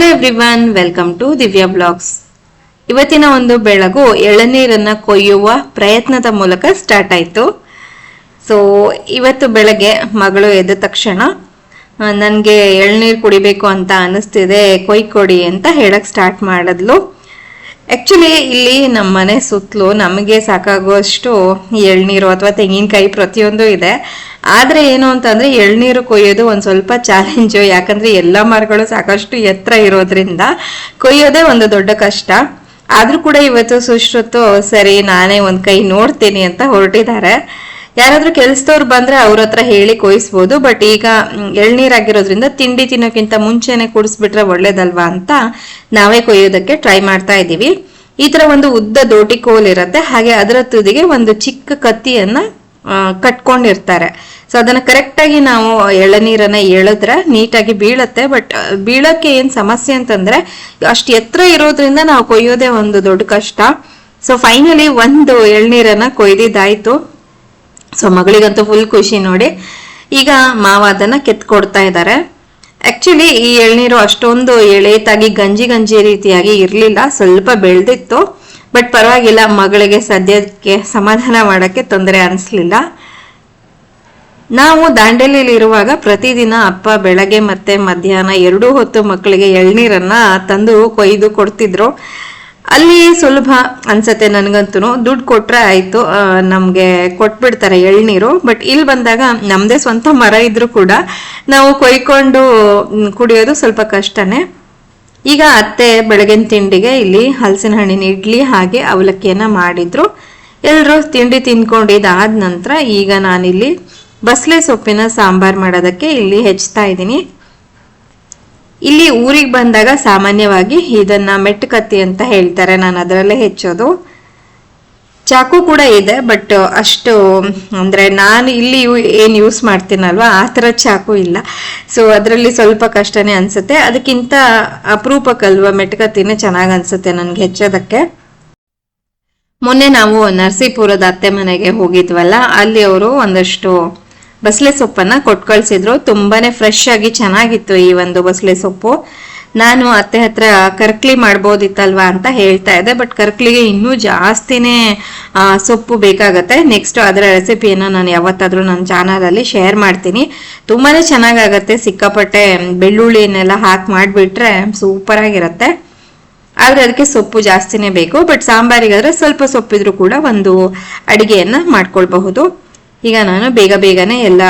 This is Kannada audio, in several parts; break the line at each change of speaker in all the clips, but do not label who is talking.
Hello everyone welcome to Divya blogs ಇವತ್ತಿನ ಒಂದು ಬೆಳಗು ಎಳನೀರನ್ನ ಕೊಯ್ಯುವ ಪ್ರಯತ್ನದ ಮೂಲಕ ಸ್ಟಾರ್ಟ್ ಆಯ್ತು. ಸೊ ಇವತ್ತು ಬೆಳಗ್ಗೆ ಮಗಳು ಎದ್ದ ತಕ್ಷಣ ನನಗೆ ಎಳ್ನೀರು ಕುಡಿಬೇಕು ಅಂತ ಅನಿಸ್ತಿದೆ ಕೊಯ್ ಕೊಡಿ ಅಂತ ಹೇಳಕ್ ಸ್ಟಾರ್ಟ್ ಮಾಡಿದ್ಲು. ಆ್ಯಕ್ಚುಲಿ ಇಲ್ಲಿ ನಮ್ಮ ಮನೆ ಸುತ್ತಲೂ ನಮಗೆ ಸಾಕಾಗುವಷ್ಟು ಎಳ್ನೀರು ಅಥವಾ ತೆಂಗಿನಕಾಯಿ ಪ್ರತಿಯೊಂದು ಇದೆ. ಆದ್ರೆ ಏನು ಅಂತಂದ್ರೆ ಎಳ್ನೀರು ಕೊಯ್ಯೋದು ಒಂದ್ ಸ್ವಲ್ಪ ಚಾಲೆಂಜು ಯಾಕಂದ್ರೆ ಎಲ್ಲ ಮರಗಳು ಸಾಕಷ್ಟು ಎತ್ತರ ಇರೋದ್ರಿಂದ ಕೊಯ್ಯೋದೇ ಒಂದು ದೊಡ್ಡ ಕಷ್ಟ. ಆದ್ರೂ ಕೂಡ ಇವತ್ತು ಸುಶ್ರುತು, ಸರಿ, ನಾನೇ ಒಂದ್ ಕೈ ನೋಡ್ತೀನಿ ಅಂತ ಹೊರಟಿದ್ದಾರೆ. ಯಾರಾದ್ರೂ ಕೆಲ್ಸದವ್ರು ಬಂದ್ರೆ ಅವ್ರ ಹತ್ರ ಹೇಳಿ ಕೊಯ್ಸ್ಬೋದು, ಬಟ್ ಈಗ ಎಳ್ನೀರಾಗಿರೋದ್ರಿಂದ ತಿಂಡಿ ತಿನ್ನೋಕ್ಕಿಂತ ಮುಂಚೆನೆ ಕುಡಿಸ್ಬಿಟ್ರೆ ಒಳ್ಳೇದಲ್ವಾ ಅಂತ ನಾವೇ ಕೊಯ್ಯೋದಕ್ಕೆ ಟ್ರೈ ಮಾಡ್ತಾ ಇದ್ದೀವಿ. ಈ ತರ ಒಂದು ಉದ್ದ ದೋಟಿ ಕೋಲ್ ಇರುತ್ತೆ. ಹಾಗೆ ಅದರ ತುದಿಗೆ ಒಂದು ಚಿಕ್ಕ ಕತ್ತಿಯನ್ನ ಕಟ್ಕೊಂಡಿರ್ತಾರೆ. ಸೊ ಅದನ್ನ ಕರೆಕ್ಟ್ ಆಗಿ ನಾವು ಎಳನೀರನ್ನ ಎಳೆದ್ರೆ ನೀಟಾಗಿ ಬೀಳತ್ತೆ. ಬಟ್ ಬೀಳಕ್ಕೆ ಏನ್ ಸಮಸ್ಯೆ ಅಂತಂದ್ರೆ, ಅಷ್ಟು ಎತ್ತರ ಇರೋದ್ರಿಂದ ನಾವು ಕೊಯ್ಯೋದೇ ಒಂದು ದೊಡ್ಡ ಕಷ್ಟ. ಸೊ ಫೈನಲಿ ಒಂದು ಎಳ್ನೀರನ್ನ ಕೊಯ್ದಿದ್ದಾಯ್ತು. ಸೊ ಮಗಳಿಗಂತೂ ಫುಲ್ ಖುಷಿ ನೋಡಿ. ಈಗ ಮಾವ ಅದನ್ನ ಕೆತ್ಕೊಡ್ತಾ ಇದ್ದಾರೆ ಆಕ್ಚುಲಿ ಈ ಎಳ್ನೀರು ಅಷ್ಟೊಂದು ಎಳೆತಾಗಿ, ಗಂಜಿ ಗಂಜಿ ರೀತಿಯಾಗಿ ಇರಲಿಲ್ಲ. ಸ್ವಲ್ಪ ಬೆಳೆದಿತ್ತು. ಬಟ್ ಪರವಾಗಿಲ್ಲ, ಮಗಳಿಗೆ ಸದ್ಯಕ್ಕೆ ಸಮಾಧಾನ ಮಾಡಕ್ಕೆ ತೊಂದರೆ ಅನಿಸ್ಲಿಲ್ಲ. ನಾವು ದಾಂಡೇಲಿಯಲ್ಲಿ ಇರುವಾಗ ಪ್ರತಿದಿನ ಅಪ್ಪ ಬೆಳಗ್ಗೆ ಮತ್ತೆ ಮಧ್ಯಾಹ್ನ ಎರಡೂ ಹೊತ್ತು ಮಕ್ಕಳಿಗೆ ಎಳ್ನೀರನ್ನ ತಂದು ಕೊಯ್ದು ಕೊಡ್ತಿದ್ರು. ಅಲ್ಲಿ ಸುಲಭ ಅನ್ಸತ್ತೆ ನನಗಂತೂ ದುಡ್ಡು ಕೊಟ್ರೆ ಆಯ್ತು ನಮಗೆ ಕೊಟ್ಬಿಡ್ತಾರೆ ಎಳ್ನೀರು. ಬಟ್ ಇಲ್ಲಿ ಬಂದಾಗ ನಮ್ದೇ ಸ್ವಂತ ಮರ ಇದ್ರೂ ಕೂಡ ನಾವು ಕೊಯ್ಕೊಂಡು ಕುಡಿಯೋದು ಸ್ವಲ್ಪ ಕಷ್ಟನೇ. ಈಗ ಅತ್ತೆ ಬೆಳಗಿನ ತಿಂಡಿಗೆ ಇಲ್ಲಿ ಹಲಸಿನ ಹಣ್ಣಿನ ಇಡ್ಲಿ ಹಾಗೆ ಅವಲಕ್ಕಿಯನ್ನ ಮಾಡಿದ್ರು. ಎಲ್ಲರೂ ತಿಂಡಿ ತಿನ್ಕೊಂಡಿದ್ದಾದ ನಂತರ ಈಗ ನಾನಿಲ್ಲಿ ಬಸಳೆ ಸೊಪ್ಪಿನ ಸಾಂಬಾರ್ ಮಾಡೋದಕ್ಕೆ ಇಲ್ಲಿ ಹೆಚ್ಚುತ್ತಾ ಇದ್ದೀನಿ. ಇಲ್ಲಿ ಊರಿಗೆ ಬಂದಾಗ ಸಾಮಾನ್ಯವಾಗಿ ಇದನ್ನ ಮೆಟ್ಟುಕತ್ತಿ ಅಂತ ಹೇಳ್ತಾರೆ, ನಾನು ಅದರಲ್ಲೇ ಹೆಚ್ಚೋದು. ಚಾಕು ಕೂಡ ಇದೆ ಬಟ್ ಅಷ್ಟು, ಅಂದರೆ ನಾನು ಇಲ್ಲಿ ಏನು ಯೂಸ್ ಮಾಡ್ತೀನಲ್ವಾ, ಆ ಥರ ಚಾಕು ಇಲ್ಲ. ಸೊ ಅದರಲ್ಲಿ ಸ್ವಲ್ಪ ಕಷ್ಟನೇ ಅನಿಸುತ್ತೆ. ಅದಕ್ಕಿಂತ ಅಪರೂಪಕ್ಕಲ್ವ ಮೆಟ್ಕತ್ತಿನೇ ಚೆನ್ನಾಗಿ ಅನ್ಸುತ್ತೆ ನನಗೆ ಹೆಚ್ಚೋದಕ್ಕೆ. ಮೊನ್ನೆ ನಾವು ನರಸೀಪುರದ ಅತ್ತೆ ಮನೆಗೆ ಹೋಗಿದ್ವಲ್ಲ, ಅಲ್ಲಿ ಅವರು ಒಂದಷ್ಟು ಬಸಳೆ ಸೊಪ್ಪನ್ನು ಕೊಟ್ಟು ತುಂಬಾ ತುಂಬಾನೇ ಫ್ರೆಶ್ ಆಗಿ ಚೆನ್ನಾಗಿತ್ತು ಈ ಒಂದು ಬಸಳೆ ಸೊಪ್ಪು. ನಾನು ಅತ್ತೆ ಹತ್ರ ಕರ್ಕ್ಲಿ ಮಾಡ್ಬೋದಿತ್ತಲ್ವಾ ಅಂತ ಹೇಳ್ತಾ ಇದ್ದೆ ಬಟ್ ಕರ್ಕ್ಲಿಗೆ ಇನ್ನೂ ಜಾಸ್ತಿನೇ ಸೊಪ್ಪು ಬೇಕಾಗತ್ತೆ. ನೆಕ್ಸ್ಟ್ ಅದರ ರೆಸಿಪಿಯನ್ನು ನಾನು ಯಾವತ್ತಾದರೂ ನನ್ನ ಚಾನಲಲ್ಲಿ ಶೇರ್ ಮಾಡ್ತೀನಿ. ತುಂಬಾ ಚೆನ್ನಾಗಾಗತ್ತೆ, ಸಿಕ್ಕಾಪಟ್ಟೆ ಬೆಳ್ಳುಳ್ಳಿನೆಲ್ಲ ಹಾಕಿ ಮಾಡಿಬಿಟ್ರೆ ಸೂಪರ್ ಆಗಿರುತ್ತೆ ಆದರೆ ಅದಕ್ಕೆ ಸೊಪ್ಪು ಜಾಸ್ತಿನೇ ಬೇಕು ಬಟ್ ಸಾಂಬಾರಿಗಾದರೆ ಸ್ವಲ್ಪ ಸೊಪ್ಪಿದ್ರು ಕೂಡ ಒಂದು ಅಡುಗೆಯನ್ನು ಮಾಡ್ಕೊಳ್ಬಹುದು. ಈಗ ನಾನು ಬೇಗ ಬೇಗನೆ ಎಲ್ಲ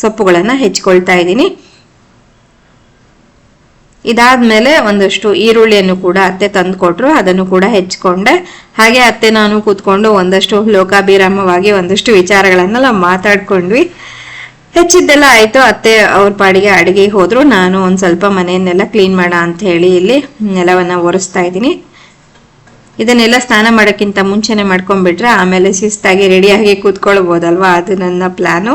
ಸೊಪ್ಪುಗಳನ್ನು ಹೆಚ್ಕೊಳ್ತಾ ಇದ್ದೀನಿ. ಇದಾದ್ಮೇಲೆ ಒಂದಷ್ಟು ಈರುಳ್ಳಿಯನ್ನು ಕೂಡ ಅತ್ತೆ ತಂದು ಕೊಟ್ರು ಅದನ್ನು ಕೂಡ ಹೆಚ್ಕೊಂಡೆ. ಹಾಗೆ ಅತ್ತೆ ನಾನು ಕೂತ್ಕೊಂಡು ಒಂದಷ್ಟು ಲೋಕಾಭಿರಾಮವಾಗಿ ಒಂದಷ್ಟು ವಿಚಾರಗಳನ್ನೆಲ್ಲ ಮಾತಾಡ್ಕೊಂಡ್ವಿ. ಹೆಚ್ಚಿದ್ದೆಲ್ಲ ಆಯ್ತು. ಅತ್ತೆ ಅವ್ರ ಪಾಡಿಗೆ ಅಡಿಗೆ ಹೋದ್ರು. ನಾನು ಒಂದ್ ಸ್ವಲ್ಪ ಮನೆಯನ್ನೆಲ್ಲ ಕ್ಲೀನ್ ಮಾಡ ಅಂತ ಹೇಳಿ ಇಲ್ಲಿ ನೆಲವನ್ನ ಒರೆಸ್ತಾ ಇದ್ದೀನಿ. ಇದನ್ನೆಲ್ಲ ಸ್ನಾನ ಮಾಡೋಕ್ಕಿಂತ ಮುಂಚೆನೆ ಮಾಡ್ಕೊಂಡ್ಬಿಟ್ರೆ ಆಮೇಲೆ ಶಿಸ್ತಾಗಿ ರೆಡಿಯಾಗಿ ಕೂತ್ಕೊಳ್ಬೋದಲ್ವಾ? ಅದು ನನ್ನ ಪ್ಲಾನು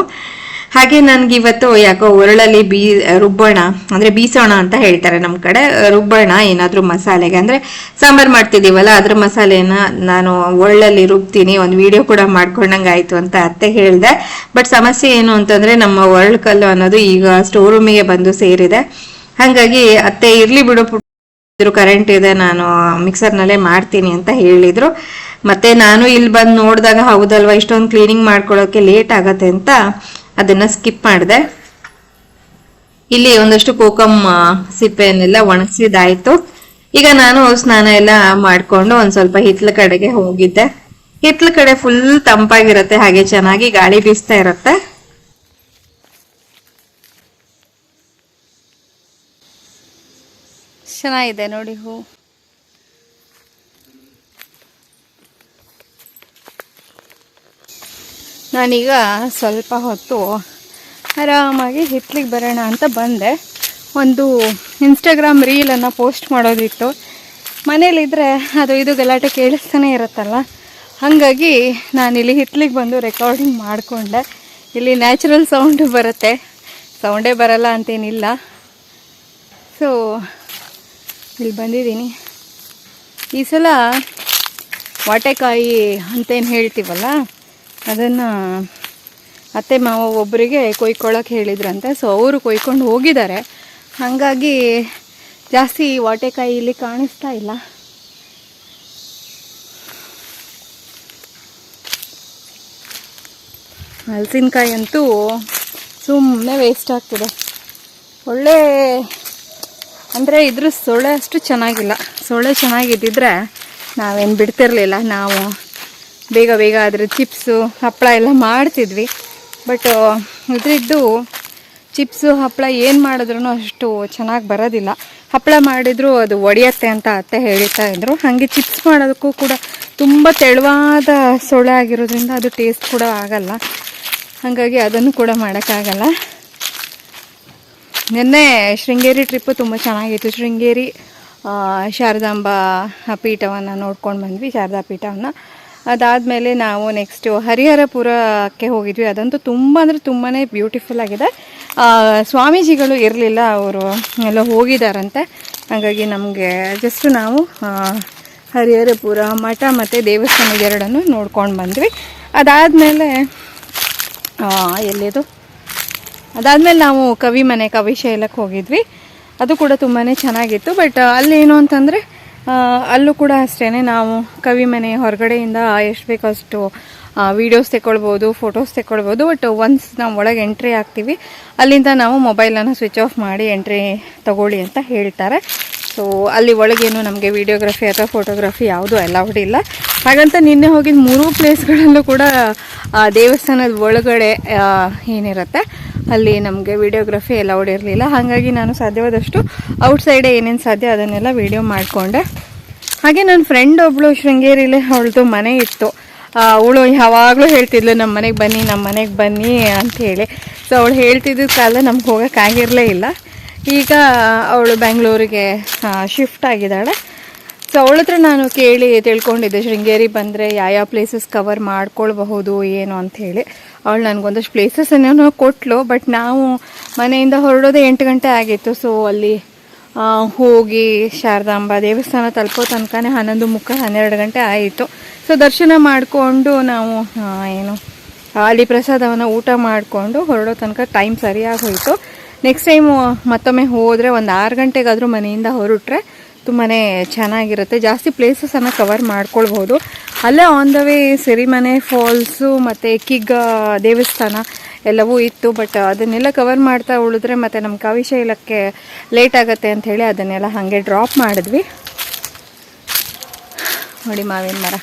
ಹಾಗೆ ನನ್ಗೆ ಇವತ್ತು ಯಾಕೋ ಒರಳಲ್ಲಿ ಬೀ, ರುಬ್ಬೋಣ, ಅಂದ್ರೆ ಬೀಸೋಣ ಅಂತ ಹೇಳ್ತಾರೆ ನಮ್ಮ ಕಡೆ. ರುಬ್ಬೋಣ ಏನಾದ್ರೂ ಮಸಾಲೆಗೆ. ಅಂದ್ರೆ ಸಾಂಬಾರ್ ಮಾಡ್ತಿದೀವಲ್ಲ ಅದ್ರ ಮಸಾಲೆನ ನಾನು ಒಳ್ಳಲ್ಲಿ ರುಬ್ತೀನಿ. ಒಂದು ವಿಡಿಯೋ ಕೂಡ ಮಾಡ್ಕೊಂಡಂಗೆ ಆಯ್ತು ಅಂತ ಅತ್ತೆ ಹೇಳ್ದೆ. ಬಟ್ ಸಮಸ್ಯೆ ಏನು ಅಂತಂದ್ರೆ ನಮ್ಮ ಒರಳು ಕಲ್ಲು ಅನ್ನೋದು ಈಗ ಸ್ಟೋರ್ ರೂಮಿಗೆ ಬಂದು ಸೇರಿದೆ. ಹಾಗಾಗಿ ಅತ್ತೆ ಇರ್ಲಿ ಬಿಡು ಇದ್ರು ಕರೆಂಟ್ ಇದೆ, ನಾನು ಮಿಕ್ಸರ್ನಲ್ಲೇ ಮಾಡ್ತೀನಿ ಅಂತ ಹೇಳಿದ್ರು. ಮತ್ತೆ ನಾನು ಇಲ್ಲಿ ಬಂದು ನೋಡಿದಾಗ, ಹೌದಲ್ವಾ, ಇಷ್ಟೊಂದು ಕ್ಲೀನಿಂಗ್ ಮಾಡ್ಕೊಳ್ಳೋಕೆ ಲೇಟ್ ಆಗತ್ತೆ ಅಂತ ಅದನ್ನ ಸ್ಕಿಪ್ ಮಾಡಿದೆ. ಇಲ್ಲಿ ಒಂದಷ್ಟು ಕೋಕಮ್ ಸಿಪ್ಪೆಯನ್ನೆಲ್ಲ ಒಣಗಿಸಿದಾಯ್ತು. ಈಗ ನಾನು ಸ್ನಾನ ಎಲ್ಲ ಮಾಡ್ಕೊಂಡು ಒಂದ್ ಸ್ವಲ್ಪ ಹಿತ್ಲ ಕಡೆಗೆ ಹೋಗಿದ್ದೆ. ಹಿತ್ಲ ಕಡೆ ಫುಲ್ ತಂಪಾಗಿರತ್ತೆ, ಹಾಗೆ ಚೆನ್ನಾಗಿ ಗಾಳಿ ಬೀಸ್ತಾ ಇರತ್ತೆ.
ಚೆನ್ನಾಗಿದೆ ನೋಡಿ ಹೂ. ನಾನೀಗ ಸ್ವಲ್ಪ ಹೊತ್ತು ಆರಾಮಾಗಿ ಹಿತ್ಲಿಗೆ ಬರೋಣ ಅಂತ ಬಂದೆ. ಒಂದು ಇನ್ಸ್ಟಾಗ್ರಾಮ್ ರೀಲನ್ನು ಪೋಸ್ಟ್ ಮಾಡೋದಿತ್ತು. ಮನೇಲಿದ್ದರೆ ಅದು ಇದು ಗಲಾಟೆ ಕೇಳಿಸ್ತಾನೆ ಇರುತ್ತಲ್ಲ? ಹಾಗಾಗಿ ನಾನಿಲ್ಲಿ ಹಿತ್ಲಿಗೆ ಬಂದು ರೆಕಾರ್ಡಿಂಗ್ ಮಾಡಿಕೊಂಡೆ. ಇಲ್ಲಿ ನ್ಯಾಚುರಲ್ ಸೌಂಡು ಬರುತ್ತೆ. ಸೌಂಡೇ ಬರಲ್ಲ ಅಂತೇನಿಲ್ಲ. ಸೊ ಇಲ್ಲಿ ಬಂದಿದ್ದೀನಿ. ಈ ಸಲ ವಾಟೆಕಾಯಿ ಅಂತೇನು ಹೇಳ್ತೀವಲ್ಲ? ಅದನ್ನು ಅತ್ತೆ ಮಾವ ಒಬ್ಬರಿಗೆ ಕೊಯ್ಕೊಳ್ಳೋಕೆ ಹೇಳಿದ್ರಂತೆ. ಸೊ ಅವರು ಕೊಯ್ಕೊಂಡು ಹೋಗಿದ್ದಾರೆ. ಹಾಗಾಗಿ ಜಾಸ್ತಿ ವಾಟೆಕಾಯಿ ಇಲ್ಲಿ ಕಾಣಿಸ್ತಾ ಇಲ್ಲ. ಹಲಸಿನಕಾಯಿ ಅಂತೂ ಸುಮ್ಮನೆ ವೇಸ್ಟ್ ಆಗ್ತಿದೆ. ಒಳ್ಳೆ ಅಂದರೆ ಇದ್ರ ಸೊಳ್ಳೆ ಅಷ್ಟು ಚೆನ್ನಾಗಿಲ್ಲ. ಸೊಳ್ಳೆ ಚೆನ್ನಾಗಿದ್ದಿದ್ರೆ ನಾವೇನು ಬಿಡ್ತಿರ್ಲಿಲ್ಲ. ನಾವು ಬೇಗ ಬೇಗ ಅದರ ಚಿಪ್ಸು ಹಪ್ಪಳ ಎಲ್ಲ ಮಾಡ್ತಿದ್ವಿ. ಬಟ್ ಇದ್ರಿದ್ದು ಚಿಪ್ಸು ಹಪ್ಪಳ ಏನು ಮಾಡಿದ್ರೂ ಅಷ್ಟು ಚೆನ್ನಾಗಿ ಬರೋದಿಲ್ಲ. ಹಪ್ಪಳ ಮಾಡಿದ್ರು ಅದು ಒಡೆಯತ್ತೆ ಅಂತ ಅತ್ತೆ ಹೇಳ್ತಾ ಇದ್ರು. ಹಾಗೆ ಚಿಪ್ಸ್ ಮಾಡೋದಕ್ಕೂ ಕೂಡ ತುಂಬ ತೆಳುವಾದ ಸೊಳ್ಳೆ ಆಗಿರೋದ್ರಿಂದ ಅದು ಟೇಸ್ಟ್ ಕೂಡ ಆಗಲ್ಲ. ಹಾಗಾಗಿ ಅದನ್ನು ಕೂಡ ಮಾಡೋಕ್ಕಾಗಲ್ಲ. ನಿನ್ನೆ ಶೃಂಗೇರಿ ಟ್ರಿಪ್ಪು ತುಂಬ ಚೆನ್ನಾಗಿತ್ತು. ಶೃಂಗೇರಿ ಶಾರದಾಂಬ ಪೀಠವನ್ನು ನೋಡ್ಕೊಂಡು ಬಂದ್ವಿ, ಶಾರದಾ ಪೀಠವನ್ನು. ಅದಾದಮೇಲೆ ನಾವು ನೆಕ್ಸ್ಟು ಹರಿಹರಪುರಕ್ಕೆ ಹೋಗಿದ್ವಿ. ಅದಂತೂ ತುಂಬ ಅಂದರೆ ತುಂಬಾ ಬ್ಯೂಟಿಫುಲ್ ಆಗಿದೆ. ಸ್ವಾಮೀಜಿಗಳು ಇರಲಿಲ್ಲ, ಅವರು ಎಲ್ಲ ಹೋಗಿದ್ದಾರಂತೆ ಹಾಗಾಗಿ ನಮಗೆ ಜಸ್ಟ್ ನಾವು ಹರಿಹರಪುರ, ಮಠ ಮತ್ತು ದೇವಸ್ಥಾನ ಎರಡನ್ನು ನೋಡ್ಕೊಂಡು ಬಂದ್ವಿ. ಅದಾದಮೇಲೆ ಎಲ್ಲಿದು? ಅದಾದಮೇಲೆ ನಾವು ಕವಿ ಮನೆ ಕವಿಶೈಲಕ್ಕೆ ಹೋಗಿದ್ವಿ. ಅದು ಕೂಡ ತುಂಬಾ ಚೆನ್ನಾಗಿತ್ತು. ಬಟ್ ಅಲ್ಲೇನು ಅಂತಂದರೆ ಅಲ್ಲೂ ಕೂಡ ಅಷ್ಟೇ ನಾವು ಕವಿ ಮನೆ ಹೊರಗಡೆಯಿಂದ ಎಷ್ಟು ಬೇಕೋ ಅಷ್ಟು ವೀಡಿಯೋಸ್ ತೆಕ್ಕೊಳ್ಬೋದು ಫೋಟೋಸ್ ತೆಕ್ಕೊಳ್ಬೋದು ಬಟ್ ಒನ್ಸ್ ನಾವು ಒಳಗೆ ಎಂಟ್ರಿ ಆಗ್ತೀವಿ ಅಲ್ಲಿಂದ ನಾವು ಮೊಬೈಲನ್ನು ಸ್ವಿಚ್ ಆಫ್ ಮಾಡಿ ಎಂಟ್ರಿ ತಗೊಳ್ಳಿ ಅಂತ ಹೇಳ್ತಾರೆ. ಸೊ ಅಲ್ಲಿ ಒಳಗೇನು ನಮಗೆ ವೀಡಿಯೋಗ್ರಫಿ ಅಥವಾ ಫೋಟೋಗ್ರಫಿ ಯಾವುದು ಅಲೌಡ್ ಇಲ್ಲ. ಹಾಗಂತ ನಿನ್ನೆ ಹೋಗಿದ ಮೂರೂ ಪ್ಲೇಸ್ಗಳಲ್ಲೂ ಕೂಡ ದೇವಸ್ಥಾನದ ಒಳಗಡೆ ಏನಿರುತ್ತೆ ಅಲ್ಲಿ ನಮಗೆ ವಿಡಿಯೋಗ್ರಫಿ ಅಲೌಡ್ ಇರಲಿಲ್ಲ ಹಾಗಾಗಿ ನಾನು ಸಾಧ್ಯವಾದಷ್ಟು ಔಟ್ಸೈಡೇ ಏನೇನು ಸಾಧ್ಯ ಅದನ್ನೆಲ್ಲ ವಿಡಿಯೋ ಮಾಡಿಕೊಂಡೆ. ಹಾಗೆ ನನ್ನ ಫ್ರೆಂಡ್ ಒಬ್ಳು ಶೃಂಗೇರಿಲಿ ಅವಳದು ಮನೆ ಇತ್ತು. ಅವಳು ಯಾವಾಗಲೂ ಹೇಳ್ತಿದ್ಲು ನಮ್ಮ ಮನೆಗೆ ಬನ್ನಿ ನಮ್ಮ ಮನೆಗೆ ಬನ್ನಿ ಅಂತ ಹೇಳಿ. ಸೊ ಅವಳು ಹೇಳ್ತಿದ್ದ ಕಾಲ ನಮ್ಗೆ ಹೋಗೋಕ್ಕಾಗಿರಲೇ ಇಲ್ಲ. ಈಗ ಅವಳು ಬೆಂಗಳೂರಿಗೆ ಶಿಫ್ಟ್ ಆಗಿದ್ದಾಳೆ. ಸೊ ಅವಳ ಹತ್ರ ನಾನು ಕೇಳಿ ತಿಳ್ಕೊಂಡಿದ್ದೆ, ಶೃಂಗೇರಿ ಬಂದರೆ ಯಾವ ಪ್ಲೇಸಸ್ ಕವರ್ ಮಾಡ್ಕೊಳ್ಬಹುದು, ಏನು ಅಂತ ಹೇಳಿ. ಅವಳು ನನಗೊಂದಷ್ಟು ಪ್ಲೇಸಸ್ ಏನೋ ಕೊಟ್ಲು ಬಟ್ ನಾವು ಮನೆಯಿಂದ ಹೊರಡೋದೇ ಎಂಟು ಗಂಟೆ ಆಗಿತ್ತು. ಸೊ ಅಲ್ಲಿ ಹೋಗಿ ಶಾರದಾಂಬ ದೇವಸ್ಥಾನ ತಲುಪೋ ತನಕನೇ ಹನ್ನೊಂದು ಮುಕ್ಕ ಹನ್ನೆರಡು ಗಂಟೆ ಆಯಿತು. ಸೊ ದರ್ಶನ ಮಾಡಿಕೊಂಡು ನಾವು ಏನು, ಅಲ್ಲಿ ಪ್ರಸಾದವನ್ನು ಊಟ ಮಾಡಿಕೊಂಡು ಹೊರಡೋ ತನಕ ಟೈಮ್ ಸರಿಯಾಗಿ ಹೋಯಿತು. ನೆಕ್ಸ್ಟ್ ಟೈಮು ಮತ್ತೊಮ್ಮೆ ಹೋದರೆ ಒಂದು ಆರು ಗಂಟೆಗಾದರೂ ಮನೆಯಿಂದ ಹೊರಟ್ರೆ ತುಂಬಾ ಚೆನ್ನಾಗಿರುತ್ತೆ. ಜಾಸ್ತಿ ಪ್ಲೇಸಸನ್ನು ಕವರ್ ಮಾಡ್ಕೊಳ್ಬೋದು. ಅಲ್ಲೇ on the way Sirimane falls ಮತ್ತು ಕಿಗ್ಗ ದೇವಸ್ಥಾನ ಎಲ್ಲವೂ ಇತ್ತು. ಬಟ್ ಅದನ್ನೆಲ್ಲ ಕವರ್ ಮಾಡ್ತಾ ಉಳಿದ್ರೆ ಮತ್ತು ನಮ್ಮ ಕವಿಶೈಲಕ್ಕೆ ಲೇಟ್ ಆಗುತ್ತೆ ಅಂತ ಹೇಳಿ ಅದನ್ನೆಲ್ಲ ಹಾಗೆ ಡ್ರಾಪ್ ಮಾಡಿದ್ವಿ. ನೋಡಿ ಮಾವಿನ ಮರ.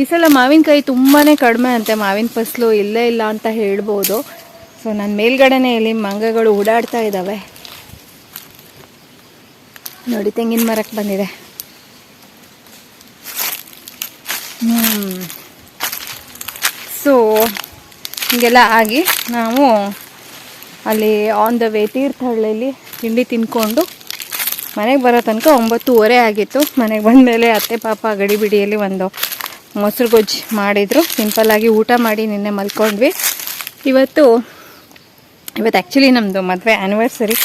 ಈ ಸಲ ಮಾವಿನಕಾಯಿ ತುಂಬಾ ಕಡಿಮೆ ಅಂತೆ. ಮಾವಿನ ಫಸಲು ಇಲ್ಲೇ ಇಲ್ಲ ಅಂತ ಹೇಳ್ಬೋದು. ಸೊ ನಾನು ಮೇಲ್ಗಡೆನೇ ಇಲ್ಲಿ ಮಂಗಗಳು ಓಡಾಡ್ತಾ ಇದ್ದಾವೆ ನೋಡಿ, ತೆಂಗಿನ ಮರಕ್ಕೆ ಬಂದಿದೆ. ಹ್ಞೂ ಸೊ ಹೀಗೆಲ್ಲ ಆಗಿ ನಾವು ಅಲ್ಲಿ ಆನ್ ದ ವೇ ತೀರ್ಥಹಳ್ಳಿಯಲ್ಲಿ ತಿಂಡಿ ತಿನ್ಕೊಂಡು ಮನೆಗೆ ಬರೋ ತನಕ ಒಂಬತ್ತೂವರೆ ಆಗಿತ್ತು. ಮನೆಗೆ ಬಂದಮೇಲೆ ಅತ್ತೆ, ಪಾಪ ಗಡಿಬಿಡಿಯಲ್ಲಿ ಒಂದು ಮೊಸರು ಗೊಜ್ಜು ಮಾಡಿದರು ಸಿಂಪಲ್ಲಾಗಿ ಊಟ ಮಾಡಿ ನಿನ್ನೆ ಮಲ್ಕೊಂಡ್ವಿ. ಇವತ್ತು ಇವತ್ತು ಆ್ಯಕ್ಚುಲಿ ನಮ್ಮದು ಮದುವೆ ಆ್ಯನಿವರ್ಸರಿ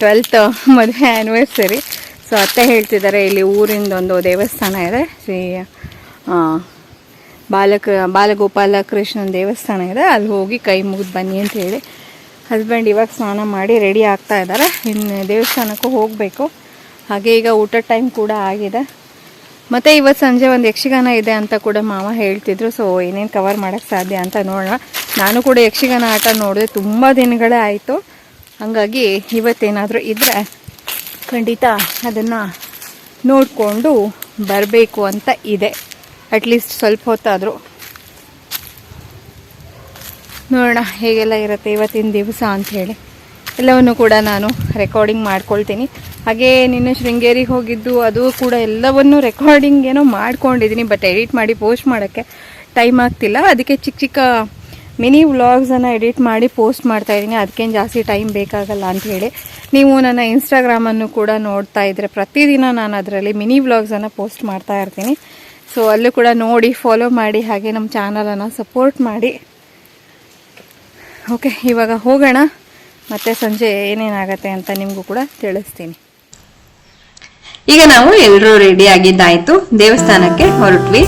ಟ್ವೆಲ್ತ್ ಮದುವೆ ಆ್ಯನಿವರ್ಸರಿ ಸೊ ಅತ್ತೆ ಹೇಳ್ತಿದ್ದಾರೆ, ಇಲ್ಲಿ ಊರಿಂದ ಒಂದು ದೇವಸ್ಥಾನ ಇದೆ. ಶ್ರೀ ಬಾಲಕ, ಬಾಲಗೋಪಾಲ ಕೃಷ್ಣನ ದೇವಸ್ಥಾನ ಇದೆ. ಅಲ್ಲಿ ಹೋಗಿ ಕೈ ಮುಗಿದು ಬನ್ನಿ ಅಂತ ಹೇಳಿ ಹಸ್ಬೆಂಡ್ ಇವಾಗ ಸ್ನಾನ ಮಾಡಿ ರೆಡಿ ಆಗ್ತಾ ಇದ್ದಾರೆ. ಇನ್ನು ದೇವಸ್ಥಾನಕ್ಕೂ ಹೋಗಬೇಕು. ಹಾಗೆ ಈಗ ಊಟ ಟೈಮ್ ಕೂಡ ಆಗಿದೆ. ಮತ್ತು ಇವತ್ತು ಸಂಜೆ ಒಂದು ಯಕ್ಷಗಾನ ಇದೆ ಅಂತ ಕೂಡ ಮಾವ ಹೇಳ್ತಿದ್ರು. ಸೊ ಏನೇನು ಕವರ್ ಮಾಡೋಕ್ಕೆ ಸಾಧ್ಯ ಅಂತ ನೋಡೋಣ. ನಾನು ಕೂಡ ಯಕ್ಷಗಾನ ಆಟ ನೋಡಿದೆ. ತುಂಬ ದಿನಗಳೇ ಆಯಿತು. ಹಾಗಾಗಿ ಇವತ್ತೇನಾದರೂ ಇದ್ದರೆ ಖಂಡಿತ ಅದನ್ನು ನೋಡಿಕೊಂಡು ಬರಬೇಕು ಅಂತ ಇದೆ. ಅಟ್ಲೀಸ್ಟ್ ಸ್ವಲ್ಪ ಹೊತ್ತಾದರೂ. ನೋಡೋಣ ಹೇಗೆಲ್ಲ ಇರುತ್ತೆ ಇವತ್ತಿನ ದಿವಸ ಅಂಥೇಳಿ ಎಲ್ಲವನ್ನು ಕೂಡ ನಾನು ರೆಕಾರ್ಡಿಂಗ್ ಮಾಡ್ಕೊಳ್ತೀನಿ. ಹಾಗೇ ನಿನ್ನೆ ಶೃಂಗೇರಿಗೆ ಹೋಗಿದ್ದು ಅದು ಕೂಡ ಎಲ್ಲವನ್ನು ರೆಕಾರ್ಡಿಂಗ್ ಏನೋ ಮಾಡ್ಕೊಂಡಿದ್ದೀನಿ ಬಟ್ ಎಡಿಟ್ ಮಾಡಿ ಪೋಸ್ಟ್ ಮಾಡೋಕ್ಕೆ ಟೈಮ್ ಆಗ್ತಿಲ್ಲ. ಅದಕ್ಕೆ ಚಿಕ್ಕ ಚಿಕ್ಕ ಮಿನಿ ವ್ಲಾಗ್ಸನ್ನು ಎಡಿಟ್ ಮಾಡಿ ಪೋಸ್ಟ್ ಮಾಡ್ತಾ ಇದ್ದೀನಿ. ಅದಕ್ಕೇನು ಜಾಸ್ತಿ ಟೈಮ್ ಬೇಕಾಗಲ್ಲ ಅಂತ ಹೇಳಿ. ನೀವು ನನ್ನ ಇನ್ಸ್ಟಾಗ್ರಾಮನ್ನು ಕೂಡ ನೋಡ್ತಾ ಇದ್ದರೆ ಪ್ರತಿದಿನ ನಾನು ಅದರಲ್ಲಿ ಮಿನಿ ವ್ಲಾಗ್ಸನ್ನು ಪೋಸ್ಟ್ ಮಾಡ್ತಾ ಇರ್ತೀನಿ. ಸೊ ಅಲ್ಲೂ ಕೂಡ ನೋಡಿ ಫಾಲೋ ಮಾಡಿ, ಹಾಗೆ ನಮ್ಮ ಚಾನಲನ್ನು ಸಪೋರ್ಟ್ ಮಾಡಿ. ಓಕೆ ಇವಾಗ ಹೋಗೋಣ. ಮತ್ತೆ ಸಂಜೆ ಏನೇನಾಗತ್ತೆ ಅಂತ ನಿಮಗೂ ಕೂಡ ತಿಳಿಸ್ತೀನಿ.
ಈಗ ನಾವು ಎಲ್ಲರೂ ರೆಡಿ ಆಗಿದ್ದಾಯಿತು. ದೇವಸ್ಥಾನಕ್ಕೆ ಹೊರಟ್ವಿ.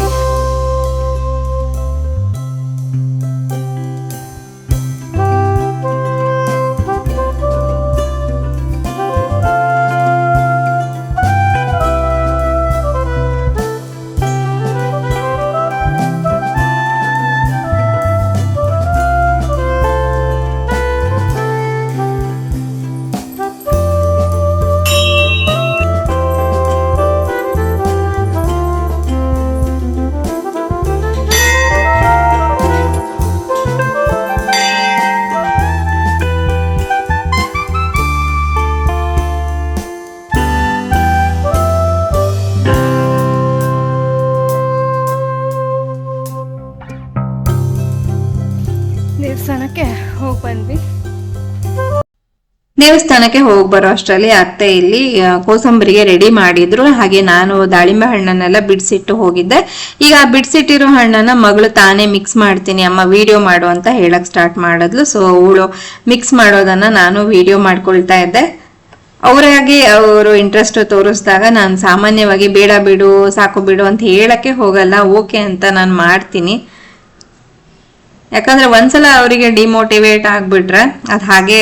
ದೇವಸ್ಥಾನಕ್ಕೆ ಹೋಗಿ
ಬರೋ ಅಷ್ಟರಲ್ಲಿ ಅತ್ತೆ ಇಲ್ಲಿ ಕೋಸಂಬರಿಗೆ ರೆಡಿ ಮಾಡಿದ್ರು. ಹಾಗೆ ನಾನು ದಾಳಿಂಬೆ ಹಣ್ಣನ್ನೆಲ್ಲ ಬಿಡಿಸಿಟ್ಟು ಹೋಗಿದ್ದೆ. ಈಗ ಬಿಡಿಸಿಟ್ಟಿರೋ ಹಣ್ಣನ್ನ ಮಗಳು ತಾನೇ ಮಿಕ್ಸ್ ಮಾಡ್ತೀನಿ, ಅಮ್ಮ ವಿಡಿಯೋ ಮಾಡು ಅಂತ ಹೇಳಕ್ ಸ್ಟಾರ್ಟ್ ಮಾಡಿದ್ಲು. ಸೊ ಅವಳು ಮಿಕ್ಸ್ ಮಾಡೋದನ್ನ ನಾನು ವಿಡಿಯೋ ಮಾಡ್ಕೊಳ್ತಾ ಇದ್ದೆ. ಅವರಾಗಿ ಅವರು ಇಂಟ್ರೆಸ್ಟ್ ತೋರಿಸಿದಾಗ ನಾನು ಸಾಮಾನ್ಯವಾಗಿ ಬೇಡ ಬಿಡು, ಸಾಕು ಬಿಡು ಅಂತ ಹೇಳಕ್ಕೆ ಹೋಗಲ್ಲ, ಓಕೆ ಅಂತ ನಾನು ಮಾಡ್ತೀನಿ. ಯಾಕಂದ್ರೆ ಒಂದ್ಸಲ ಅವರಿಗೆ ಡಿಮೋಟಿವೇಟ್ ಆಗ್ಬಿಟ್ರೆ ಅದು ಹಾಗೆ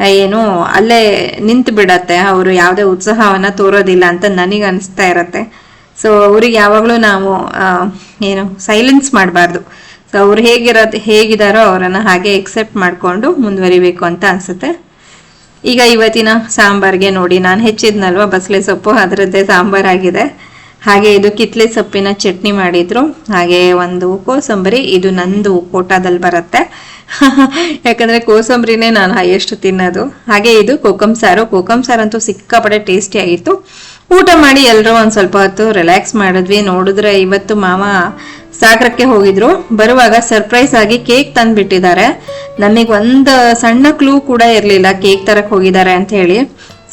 ಏನು, ಅಲ್ಲೇ ನಿಂತು ಬಿಡತ್ತೆ. ಅವರು ಯಾವುದೇ ಉತ್ಸಾಹವನ್ನ ತೋರೋದಿಲ್ಲ ಅಂತ ನನಗೆ ಅನಿಸ್ತಾ ಇರತ್ತೆ. ಸೊ ಅವ್ರಿಗೆ ಯಾವಾಗಲೂ ನಾವು ಏನು ಸೈಲೆನ್ಸ್ ಮಾಡಬಾರ್ದು. ಸೊ ಅವ್ರು ಹೇಗಿರೋದು, ಹೇಗಿದಾರೋ ಅವರನ್ನು ಹಾಗೆ ಎಕ್ಸೆಪ್ಟ್ ಮಾಡಿಕೊಂಡು ಮುಂದುವರಿಬೇಕು ಅಂತ ಅನಿಸುತ್ತೆ. ಈಗ ಇವತ್ತಿನ ಸಾಂಬಾರ್ಗೆ ನೋಡಿ, ನಾನು ಹೆಚ್ಚಿದ್ನಲ್ವ? ಬಸಳೆ ಸೊಪ್ಪು, ಅದರದ್ದೇ ಸಾಂಬಾರಾಗಿದೆ ಹಾಗೆ ಇದು ಕಿತ್ಲೆ ಸೊಪ್ಪಿನ ಚಟ್ನಿ ಮಾಡಿದ್ರು. ಹಾಗೆ ಒಂದು ಕೋಸಂಬರಿ, ಇದು ನಂದು ಕೋಟಾದಲ್ಲಿ ಬರುತ್ತೆ. ಯಾಕಂದ್ರೆ ಕೋಸಂಬರಿನೇ ನಾನು ಹೈಯೆಸ್ಟ್ ತಿನ್ನೋದು. ಹಾಗೆ ಇದು ಕೋಕಂ ಸಾರು. ಕೋಕಂ ಸಾರಂತೂ ಅಂತೂ ಸಿಕ್ಕಾಪಟ್ಟೆ ಟೇಸ್ಟಿ ಆಗಿತ್ತು. ಊಟ ಮಾಡಿ ಎಲ್ಲರೂ ಒಂದು ಸ್ವಲ್ಪ ಹೊತ್ತು ರಿಲ್ಯಾಕ್ಸ್ ಮಾಡಿದ್ವಿ. ನೋಡಿದ್ರೆ ಇವತ್ತು ಮಾವ ಸಾಗರಕ್ಕೆ ಹೋಗಿದ್ರು. ಬರುವಾಗ ಸರ್ಪ್ರೈಸ್ ಆಗಿ ಕೇಕ್ ತಂದ್ಬಿಟ್ಟಿದ್ದಾರೆ. ನಮಗೆ ಒಂದು ಸಣ್ಣ ಕ್ಲೂ ಕೂಡ ಇರಲಿಲ್ಲ ಕೇಕ್ ತರಕ್ಕೆ ಹೋಗಿದ್ದಾರೆ ಅಂತ ಹೇಳಿ.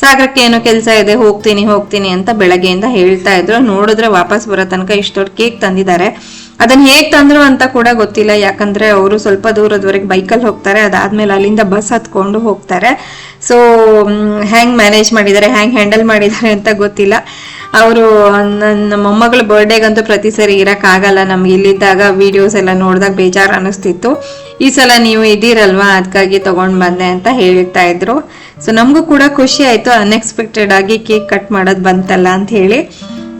ಸಾಗರಕ್ಕೆ ಏನೋ ಕೆಲಸ ಇದೆ, ಹೋಗ್ತೀನಿ ಹೋಗ್ತೀನಿ ಅಂತ ಬೆಳಗ್ಗೆಯಿಂದ ಹೇಳ್ತಾ ಇದ್ರು. ನೋಡಿದ್ರೆ ವಾಪಸ್ ಬರೋ ತನಕ ಇಷ್ಟು ಕೇಕ್ ತಂದಿದ್ದಾರೆ. ಅದನ್ನ ಹೇಗ್ ತಂದ್ರು ಅಂತ ಕೂಡ ಗೊತ್ತಿಲ್ಲ. ಯಾಕಂದ್ರೆ ಅವರು ಸ್ವಲ್ಪ ದೂರದವರೆಗೆ ಬೈಕಲ್ಲಿ ಹೋಗ್ತಾರೆ. ಅದಾದ್ಮೇಲೆ ಅಲ್ಲಿಂದ ಬಸ್ ಹತ್ಕೊಂಡು ಹೋಗ್ತಾರೆ. ಸೊ ಹೆಂಗ್ ಮ್ಯಾನೇಜ್ ಮಾಡಿದ್ದಾರೆ ಹೆಂಗ್ ಹ್ಯಾಂಡಲ್ ಮಾಡಿದ್ದಾರೆ ಅಂತ ಗೊತ್ತಿಲ್ಲ. ಅವರು ನನ್ನ ಮೊಮ್ಮಗಳ ಬರ್ಡೇಗಂತೂ ಪ್ರತಿ ಸರಿ ಇರೋಕ್ಕಾಗಲ್ಲ. ನಮ್ಗೆ ಇಲ್ಲಿದ್ದಾಗ ವಿಡಿಯೋಸ್ ಎಲ್ಲ ನೋಡಿದಾಗ ಬೇಜಾರು ಅನಿಸ್ತಿತ್ತು ಈ ಸಲ ನೀವು ಇದ್ದೀರಲ್ವಾ? ಅದಕ್ಕಾಗಿ ತಗೊಂಡ್ ಬಂದೆ ಅಂತ ಹೇಳ್ತಾ ಇದ್ರು. ಸೊ ನಮಗೂ ಕೂಡ ಖುಷಿ ಆಯ್ತು. ಅನ್ಎಕ್ಸ್ಪೆಕ್ಟೆಡ್ ಆಗಿ ಕೇಕ್ ಕಟ್ ಮಾಡೋದು ಬಂತಲ್ಲ ಅಂತ ಹೇಳಿ.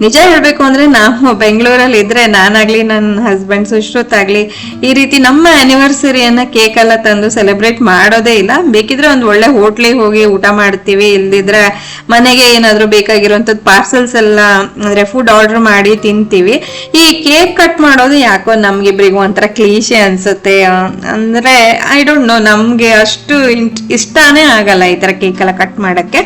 ನಿಜ ಹೇಳ್ಬೇಕು ಅಂದ್ರೆ ನಾವು ಬೆಂಗಳೂರಲ್ಲಿ ಇದ್ರೆ ನಾನಾಗ್ಲಿ ನನ್ನ ಹಸ್ಬೆಂಡ್ ಸುಶ್ರುತ್ ಆಗ್ಲಿ ಈ ರೀತಿ ನಮ್ಮ ಆನಿವರ್ಸರಿಯನ್ನ ಕೇಕ್ ಎಲ್ಲ ತಂದು ಸೆಲೆಬ್ರೇಟ್ ಮಾಡೋದೇ ಇಲ್ಲ. ಬೇಕಿದ್ರೆ ಒಂದು ಒಳ್ಳೆ ಹೋಟ್ಲಿಗೆ ಹೋಗಿ ಊಟ ಮಾಡ್ತೀವಿ. ಇಲ್ದಿದ್ರೆ ಮನೆಗೆ ಏನಾದ್ರು ಬೇಕಾಗಿರುವಂತದ್ ಪಾರ್ಸಲ್ಸ್ ಎಲ್ಲ, ಅಂದ್ರೆ ಫುಡ್ ಆರ್ಡರ್ ಮಾಡಿ ತಿಂತೀವಿ. ಈ ಕೇಕ್ ಕಟ್ ಮಾಡೋದು ಯಾಕೋ ನಮ್ಗಿಬ್ರಿಗೂ ಒಂಥರ ಕ್ಲೀಶೆ ಅನ್ಸುತ್ತೆ. ಅಂದ್ರೆ ಐ ಡೋಂಟ್ ನೋ ನಮ್ಗೆ ಅಷ್ಟು ಇಷ್ಟಾನೇ ಆಗಲ್ಲ ಈ ತರ ಕೇಕ್ ಎಲ್ಲ ಕಟ್ ಮಾಡಕ್ಕೆ.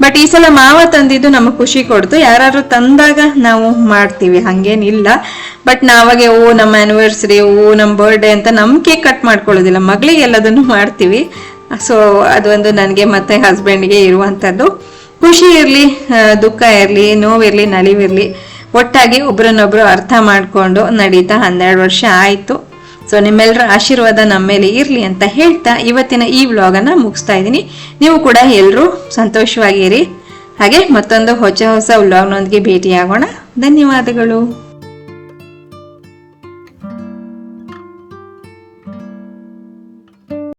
ಬಟ್ ಈ ಸಲ ಮಾವ ತಂದಿದ್ದು ನಮಗೆ ಖುಷಿ ಕೊಡ್ತು. ಯಾರು ತಂದಾಗ ನಾವು ಮಾಡ್ತೀವಿ. ಹಂಗೇನಿಲ್ಲ. ಬಟ್ ನಾವಾಗೆ, ಓ, ನಮ್ಮ ಆನಿವರ್ಸರಿ ಓ ನಮ್ಮ ಬರ್ಡೇ ಅಂತ ನಮ್ಮ ಕೇಕ್ ಕಟ್ ಮಾಡ್ಕೊಳ್ಳೋದಿಲ್ಲ. ಮಗಳಿಗೆ ಎಲ್ಲದನ್ನು ಮಾಡ್ತೀವಿ. ಸೊ ಅದೊಂದು ನನಗೆ ಮತ್ತೆ ಹಸ್ಬೆಂಡ್ಗೆ ಇರುವಂಥದ್ದು. ಖುಷಿ ಇರಲಿ ದುಃಖ ಇರಲಿ, ನೋವಿರಲಿ, ನಲಿವಿರಲಿ. ಒಟ್ಟಾಗಿ ಒಬ್ರನ್ನೊಬ್ರು ಅರ್ಥ ಮಾಡ್ಕೊಂಡು ನಡೀತಾ ಹನ್ನೆರಡು ವರ್ಷ ಆಯ್ತು. ಸೊ ನಿಮ್ಮೆಲ್ಲರ ಆಶೀರ್ವಾದ ನಮ್ಮ ಮೇಲೆ ಇರಲಿ ಅಂತ ಹೇಳ್ತಾ ಇವತ್ತಿನ ಈ ವ್ಲಾಗನ್ನು ಮುಗಿಸ್ತಾ ಇದ್ದೀನಿ. ನೀವು ಕೂಡ ಎಲ್ಲರೂ ಸಂತೋಷವಾಗಿರಿ. ಹಾಗೆ ಮತ್ತೊಂದು ಹೊಸ ಹೊಸ ವ್ಲಾಗ್ನೊಂದಿಗೆ ಭೇಟಿಯಾಗೋಣ. ಧನ್ಯವಾದಗಳು.